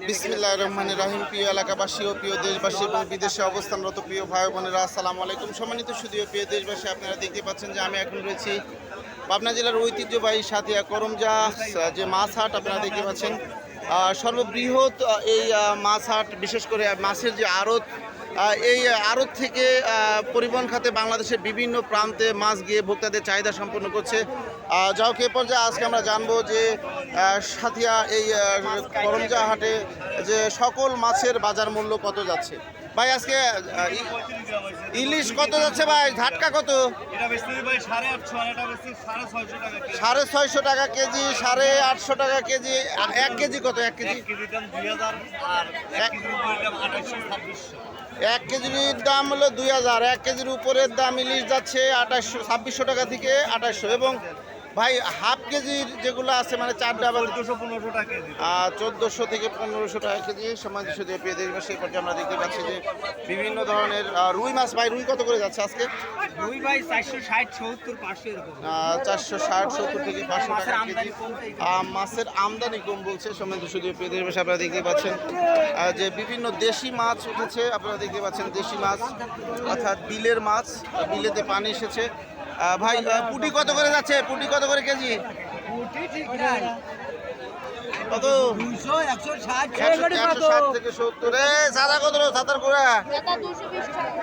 বিসমিল্লাহ রহমান রাহিম। প্রিয় এলাকাবাসী ও প্রিয় দেশবাসী এবং বিদেশে অবস্থানরত প্রিয় ভাই বোনেরা, আসসালামু আলাইকুম। সম্মানিত সুদীয় প্রিয় দেশবাসী, আপনারা দেখতে পাচ্ছেন যে আমি এখন রয়েছি পাবনা জেলার ঐতিহ্যবাহী সাথিয়া করমজা যে মাছ হাট, আপনারা দেখতে পাচ্ছেন। সর্ববৃহৎ এই মাছ হাট, বিশেষ করে মাছের যে আড়ত এই আড়ত থেকে পরিবহন খাতে বাংলাদেশের বিভিন্ন প্রান্তে মাছ গিয়ে ভোক্তাদের চাহিদা সম্পন্ন করছে। যাও কে পর্যায়ে আজকে আমরা জানব যে সাথিয়া এই করমজা হাটে যে সকল মাছের বাজার মূল্য কত যাচ্ছে। ভাই, আজকে ইলিশ কত যাচ্ছে ভাই? ঝাটকা কত? সাড়ে ছয়শো টাকা কেজি। সাড়ে আটশো টাকা কেজি। এক কেজি কত? এক কেজি? এক কেজির দাম হলো দুই হাজার। এক কেজির উপরের দাম ইলিশ যাচ্ছে আঠাশশো ছাব্বিশশো টাকা থেকে আঠাশশো। এবং ভাই হাফ কেজির যেগুলো আছে মানে চার ডাবল দুশো পনেরোশো টাকা চোদ্দোশো থেকে পনেরোশো টাকা কেজি সমাজ দেশে পেয়ে দেশবাসী পর্যায়ে আমরা দেখতে পাচ্ছি যে বিভিন্ন ধরনের রুই মাছ। ভাই রুই কত করে যাচ্ছে আজকে? রুই বাই চারশো ষাট সত্তর পাঁচশো চারশো ষাট সত্তর থেকে পাঁচশো মাছের টাকা কেজি মাছের আমদানি কম বলছে সমাজ শুধু পেয়ে দেশবাসী আপনারা দেখতে পাচ্ছেন যে বিভিন্ন দেশি মাছ উঠেছে। আপনারা দেখতে পাচ্ছেন দেশি মাছ অর্থাৎ বিলের মাছ। বিলেতে পানি এসেছে। ভাই পুটি কত করে যাচ্ছে? পুটি কত করে কেজি? কত? একশো ষাট। থেকে সত্তর। সাদা কত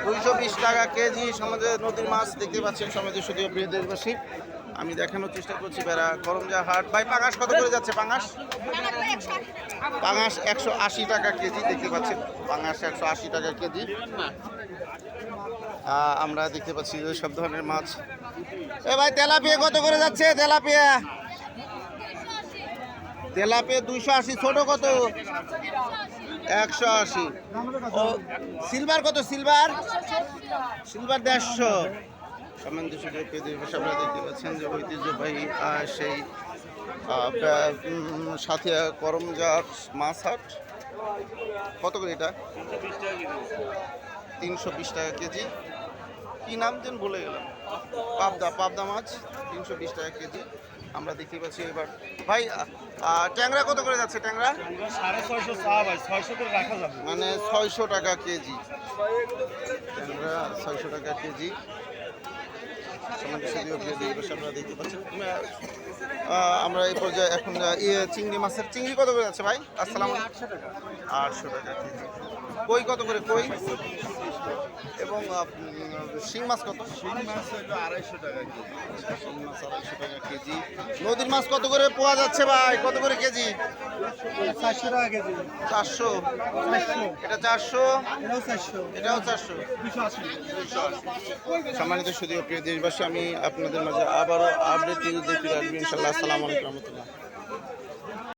দুইশো বিশ টাকা। কেজি। সমাজে নদীর মাছ দেখতে পাচ্ছেন সমাজে শুধু প্রিয় দেশবাসী। আমি দেখানোর চেষ্টা করছি বেড়া করমজা হাট। ভাই পাঙাশ কত করে যাচ্ছে? পাঙাশ? পাঙাশ একশো আশি টাকা কেজি দেখতে পাচ্ছেন। পাঙাশ একশো আশি টাকা কেজি। আহ, আমরা দেখতে পাচ্ছি যে সব ধরনের মাছ। এ ভাই তেলাপিয়া কত করে যাচ্ছে? তেলাপিয়া। তেলাপিয়া দুইশো আশি, ছোট কত? একশো আশি। ও, সিলভার কত? সিলভার? সিলভার দেড়শো। সামান দুশো আপনারা দেখতে পাচ্ছেন যে ঐতিহ্যবাহী সেই সাথে করমজার মাছ হাট কত করে এটা? তিনশো বিশ টাকা কেজি। কি নাম যেন ভুলে গেলাম? পাবদা পাবদা মাছ তিনশো বিশ টাকা কেজি। আমরা দেখতে পাচ্ছি এবার। ভাই ট্যাংরা কত করে যাচ্ছে ট্যাংরা? সাড়ে ছয়শো ভাই ছয়শো করে রাখা যাবে। মানে ছয়শো টাকা কেজি। ট্যাংরা ছয়শো টাকা কেজি। দেখতে পাচ্ছেন আমরা এই পর্যায়ে এখন ইয়ে চিংড়ি মাছের চিংড়ি কত করে যাচ্ছে ভাই? আসসালাম আটশো টাকা কেজি। কই কত করে? কই? এবং শিং মাছ কত? শিং মাছ আড়াইশো টাকা কেজি। শিং মাছ আড়াইশো টাকা কেজি। নদীর মাছ কত করে পাওয়া যাচ্ছে ভাই? কত করে কেজি? চারশো টাকা কেজি। চারশো। এটা চারশো? এটাও চারশো। সম্মানিত সুদীয় প্রিয় দেশবাসী আমি আপনাদের মাঝে আবারও আপডেট নিউজ দেখতে আসব ইনশাল্লাহ আসসালামু আলাইকুম রহমতুল্লাহ।